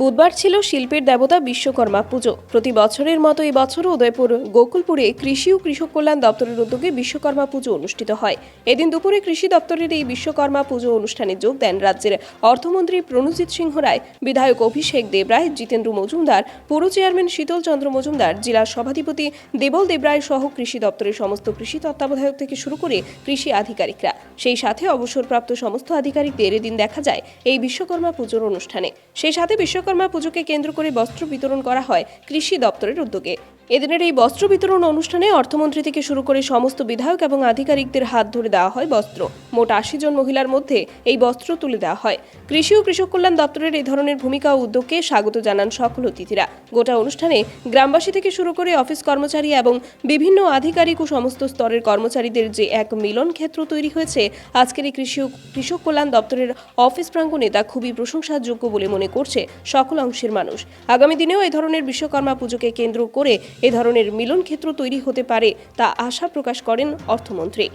বুধবার ছিল শিল্পের দেবতা বিশ্বকর্মা পুজো। প্রতি বছরের মতো এই বছরও উদয়পুর, গোকুলপুরে কৃষি ও কৃষক কল্যাণ দপ্তরের উদ্যোগে বিশ্বকর্মা পুজো অনুষ্ঠিত হয়। এদিন দুপুরে কৃষি দপ্তরের এই বিশ্বকর্মা পুজো অনুষ্ঠানে যোগ দেন রাজ্যের অর্থমন্ত্রী প্রণজিৎ সিংহ রায়, বিধায়ক অভিষেক দেবরায় জিতেন্দ্র মজুমদার, পুর চেয়ারম্যান শীতল চন্দ্র মজুমদার, জেলা সভাধিপতি দেবল দেবরায় সহ কৃষি দপ্তরের সমস্ত কৃষি তত্ত্বাবধায়ক থেকে শুরু করে কৃষি আধিকারিকরা। সেই সাথে অবসরপ্রাপ্ত সমস্ত আধিকারিকদের এদিন দেখা যায় এই বিশ্বকর্মা পুজোর অনুষ্ঠানে। সেই সাথে বিশ্বকর্মা পুজোকে কেন্দ্র করে বস্ত্র বিতরণ করা হয় কৃষি দপ্তরের উদ্যোগে। এদিনের এই বস্ত্র বিতরণ অনুষ্ঠানে অর্থমন্ত্রী থেকে শুরু করে সমস্ত বিধায়ক এবং আধিকারিকদের হাত ধরে দেওয়া হয় বস্ত্র। মোট আশি জন মহিলার মধ্যে এই বস্ত্র তুলে দেওয়া হয়। কৃষি ও কৃষক কল্যাণ দপ্তরের এই ধরনের ভূমিকা ও উদ্যোগকে স্বাগত জানান সকল অতিথিরা। গোটা অনুষ্ঠানে গ্রামবাসী থেকে শুরু করে অফিস কর্মচারী এবং বিভিন্ন আধিকারিক ও সমস্ত স্তরের কর্মচারীদের যে এক মিলন ক্ষেত্র তৈরি হয়েছে, আজকের এই কৃষি ও কৃষক কল্যাণ দপ্তরের অফিস প্রাঙ্গণে তা খুবই প্রশংসাযোগ্য বলে মনে করছে সকল অংশের মানুষ। আগামী দিনেও এই ধরনের বিশ্বকর্মা পুজোকে কেন্দ্র করে এ ধরনের মিলন ক্ষেত্র তৈরি হতে পারে তা আশা প্রকাশ করেন অর্থমন্ত্রী।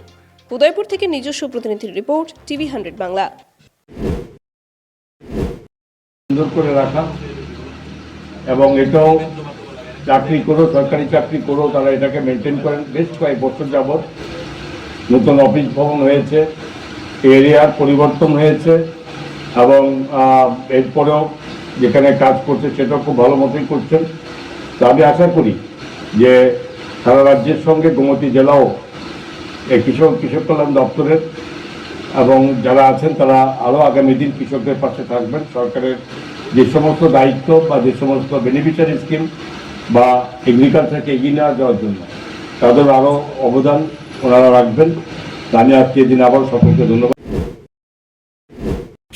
উদয়পুর থেকে নিজস্ব প্রতিনিধির রিপোর্ট, টিভি হান্ড্রেড বাংলা। করে রাখা এবং এটাও চাকরি করো, সরকারি চাকরি করো, তারা এটাকে মেনটেন করেন। বেশ কয়েক বছর যাবৎ নতুন অফিস ভবন হয়েছে এরিয়ার পরিবর্তন হয়েছে এবং এরপরেও যেখানে কাজ করছে সেটাও খুব ভালো মতোই করছেন তো আমি আশা করি যে সারা রাজ্যের সঙ্গে গোমতী জেলাও এই কৃষক কৃষক কল্যাণ দপ্তরের এবং যারা আছেন, তারা আরও আগামী দিন কৃষকদের পাশে থাকবেন। সরকারের যে সমস্ত দায়িত্ব বা যে সমস্ত বেনিফিশিয়ারি স্কিম বা এগ্রিকালচারকে এগিয়ে নেওয়া যাওয়ার জন্য, তাদের আরও অবদান ওনারা রাখবেন। আমি আজকে এদিন আবার সকলকে ধন্যবাদ।